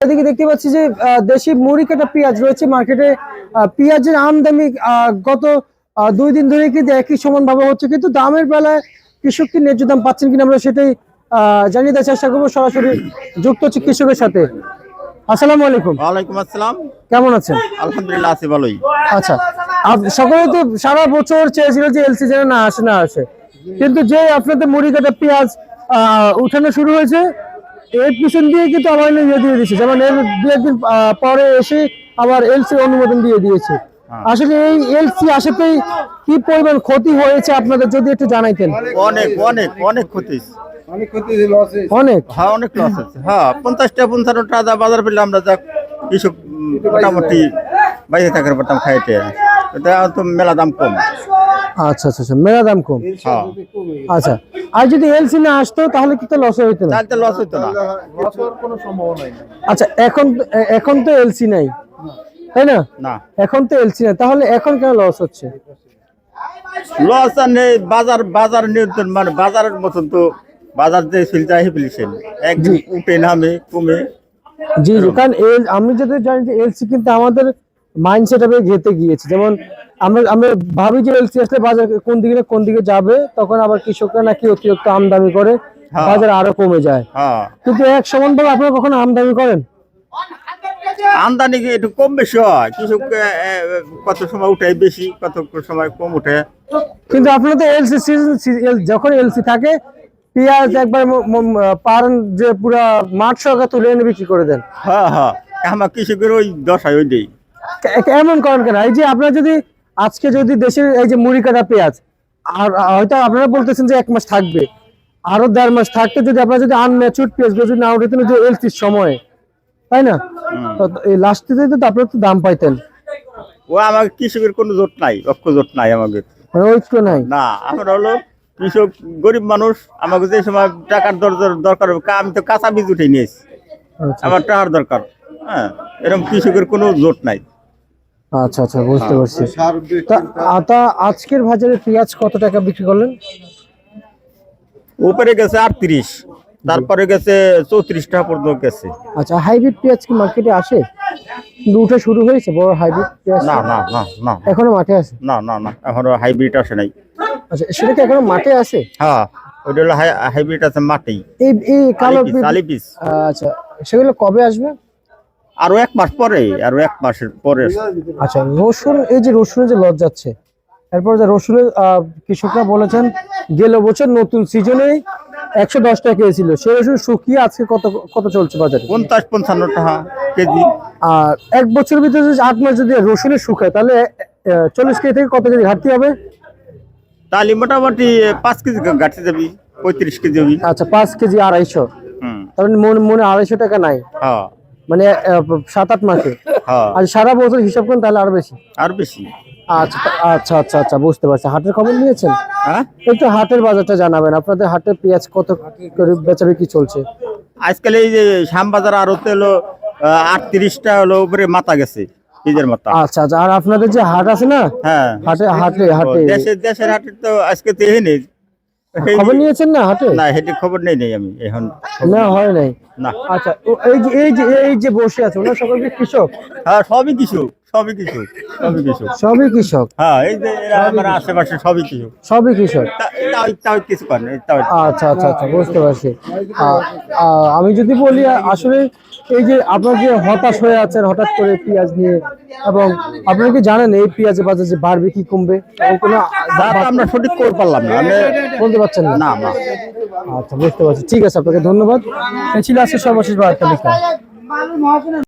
এদিকে দেখতে পাচ্ছি যে দেশি মুড়ি কাটা পেঁয়াজ রয়েছে মার্কেটে পেঁয়াজের আমদানি গত দুই দিন ধরে কিন্তু একই সমান ভাবে হচ্ছে। কিন্তু দামের বেলায় কৃষক কি ন্যায্য দাম পাচ্ছেন কিনা আমরা সেটাই জানিয়ে দেওয়ার চেষ্টা করব সরাসরি যুক্ত হচ্ছে কৃষকের সাথে। আসসালামু আলাইকুম। ওয়ালাইকুম আসসালাম। কেমন আছেন? আলহামদুলিল্লাহ আছি ভালোই। আচ্ছা সকলে তো সারা বছর চেয়েছিল যে এলসি যেন না আসে না আসে। কিন্তু যে আপনাদের মুড়ি কাটা পেঁয়াজ আহ, উঠানো শুরু হয়েছে এর পিছন দিয়ে কিন্তু আবার ইয়ে দিয়ে দিয়েছে। যেমন এর দু একদিন পরে এসে আবার এলসি অনুমোদন দিয়ে দিয়েছে। আসলে এই এলসি আসাতেই কি পরিমাণ ক্ষতি হয়েছে আপনাদের যদি একটু জানাইতেন? অনেক অনেক অনেক ক্ষতি অনেক হ্যাঁ অনেক লস আছে হ্যাঁ পঞ্চাশটা পঞ্চান্ন টাকা বাজার পেলে আমরা যা উম, মোটামুটি বাইরে থাকার পারতাম খাইতে এটা তো মেলা দাম কম। আচ্ছা আচ্ছা আচ্ছা মেলা দাম কম। হ্যাঁ। আচ্ছা আর যদি এলসি না আসতো তাহলে কি তো লস হইতো না। তাহলে তো লস হইতো না। লসের কোনো সম্ভাবনা নাই। আচ্ছা এখন এখন তো এলসি নাই। তাই না? না। এখন তো এলসি নাই। তাহলে এখন কেন লস হচ্ছে? লস আর নেই বাজার বাজার নিয়ন্ত্রণ মানে বাজারের মতন তো বাজার যে আসে ফেলিছেন একদিন উঠে নামে কমে। জি জি কারণ আমি যদি জানি যে এলসি কিন্তু আমাদের মাইন্ডসেট আপে ঘেতে গিয়েছে। যেমন আমরা আমরা ভাবি যে এলসি আসলে বাজার কোন দিকে কোন দিকে যাবে তখন আবার কৃষকরা নাকি অতিরিক্ত আমদানি করে হ্যাঁ। বাজার আরও কমে যায়। হ্যাঁ। কিন্তু এক সমান ভাবে আপনারা কখনো আমদানি করেন? আমদানি একটু কম বেশি হয়? কৃষক কত সময় উঠে বেশি কত সময় কম উঠে? কিন্তু আপনাদের এলসি সিজন যখন এলসি থাকে পেঁয়াজ একবার পারেন যে পুরা মাঠ সহকারে তুলে এনে বিক্রি করে দেন। হ্যাঁ হ্যাঁ। আমার কৃষকের ওই দশায় ওই দেই এমন করেন কেন? এই যে আপনার যদি আজকে যদি দেশের এই যে মুড়ি কাটা পেঁয়াজ আর হয়তো আপনারা বলতেছেন যে এক মাস থাকবে আরও দেড় মাস থাকতে যদি আপনারা যদি আনম্যাচুর পেঁয়াজ যদি না উঠাতেন যে এলসির সময় তাই না? এই লাস্টে তো আপনারা তো দাম পাইতেন। ও আমার কৃষকের কোনো জোট নাই অক্ষ জোট নাই আমাদের মানে ঐক্য নাই? না আমরা হলো কৃষক গরিব মানুষ আমাকে যে সময় টাকার দর- দরকার হবে আমি তো কাঁচা বীজ উঠে নিয়েছি। আচ্ছা। আমার টাকার দরকার। হ্যাঁ এরকম কৃষকের কোনো জোট নাই। আচ্ছা আচ্ছা বুঝতে পারছি। তা আজকের বাজারে পেঁয়াজ কত টাকা বিক্রি করলেন? উপরে গেছে আটত্রিশ তারপরে গেছে চৌত্রিশ টাকা পর্যন্ত গেছে। আচ্ছা হাইব্রিড পেঁয়াজ কি মার্কেটে আসে? উঠা শুরু হয়েছে বড় হাইব্রিড পেঁয়াজ? না না না না। এখনও মাঠে আছে? না না না এখনও হাইব্রিড আসে নাই। আচ্ছা সেটা কি এখনও মাঠে আছে? হ্যাঁ ওইটা হলো হাইব্রিড আছে মাটি এই এই কালো আচ্ছা সেগুলো কবে আসবে? আরও এক মাস পরে আরও এক মাসের পরে। আচ্ছা রসুন এই যে রসুনের যে লজ যাচ্ছে এরপর যে রসুনের কৃষকরা বলেছেন গেল বছর নতুন সিজনে একশো দশ টাকা কেজি ছিল। সেই রসুন শুকিয়ে আজকে কত কত চলছে বাজারে? পঞ্চাশ পঞ্চান্ন টাকা কেজি। আর এক বছরের ভিতরে যদি আট মাস যদি রসুনের শুকায় তাহলে চল্লিশ কেজি থেকে কত কেজি ঘাটতি হবে? তাহলে মোটামুটি পাঁচ কেজি গাঠতে যাবি পঁয়ত্রিশ কেজি হবি। আচ্ছা পাঁচ কেজি আড়াইশো। মানে মনে মনে আড়াইশো টাকা নাই। হ্যাঁ। মানে সাত আট মাসে? হ্যাঁ। আর সারা বছর হিসাব করেন তাহলে আরও বেশি। আর বেশি। আচ্ছা আচ্ছা আচ্ছা আচ্ছা বুঝতে পারছি। হাটের খবর নিয়েছেন? হ্যাঁ? একটু হাটের বাজারটা জানাবেন। আপনাদের হাটে পেঁয়াজ কত করে বেচা বিক্রি চলছে? আজকাল এই যে শ্যামবাজার আরতে হলো আটত্রিশটা হলো উপরে মাথা গেছে বীজের মাথা। আচ্ছা আচ্ছা আর আপনাদের যে হাট আছে না? হ্যাঁ। হাটে হাটে হাটে। দেশের দেশের হাটে তো আজকে তো নেই। খবর নিয়েছেন না হাটে? না হেঁটে খবর নেই নেই আমি এখন না হয় নাই। না। আচ্ছা এই যে এই যে এই যে বসে আছে ওনার সকল কৃষক? হ্যাঁ সবই কিছু সবই কিছু সবই কিছু সবই কৃষক? হ্যাঁ এই যে এরা আমার আশেপাশে সবই কিছু সবই কৃষক? তাও তাও কিছু করে আচ্ছা আচ্ছা আচ্ছা বুঝতে পারছি। আমি যদি বলি আসলে এই যে আপনার যে হতাশ হয়ে আছেন হঠাৎ করে পেঁয়াজ নিয়ে এবং আপনারা কি জানেন এই পেঁয়াজের বাজার যে বাড়বে কি কমবে? আমরা সঠিক করে পারলাম না। বলতে পারছেন না? না আচ্ছা বুঝতে পারছি। ঠিক আছে আপনাকে ধন্যবাদ। ছিল আজকে সর্বশেষ বার্তা লেখা।